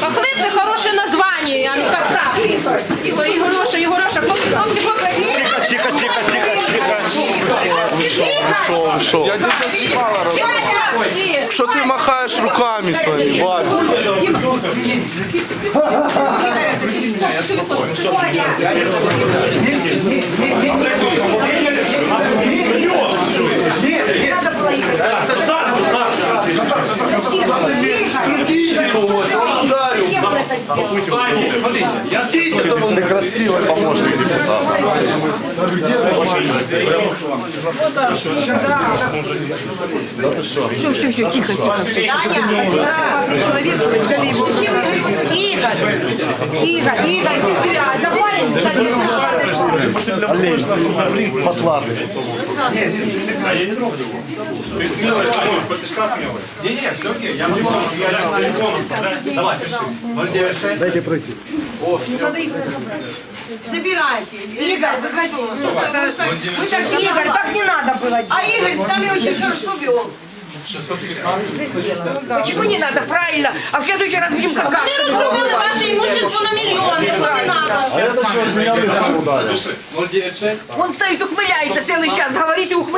Пахли це хороше названня, а не кацап. Ігор, Ігороша, Ігороша, хлопці, хлопці, хлопці. Тихо, тихо, тихо, тихо. Я дядя Сіпала роблю. Що ти махаєш руками своїми? Бачу. Ты красивый помощник депутата. Игорь, Игорь, Игорь, ты зря, завален, бути для Олег, послабий. Ні, А я не трогаю. його. Ти смілий, ти ж смілий. Ні, ні, все окей, я не можу, я на телефон оставляю. Давай, пиши. Дайте пройти. О, все. Забирайте. Игорь, выходи. Мы ну, так Игорь, так не надо было. А Игорь с нами очень хорошо вел. 615. Почему не надо? Правильно. А в следующий раз будем как. за что от меня лицом ударил? Он стоит, ухмыляется целый час, говорит и ухмыляется.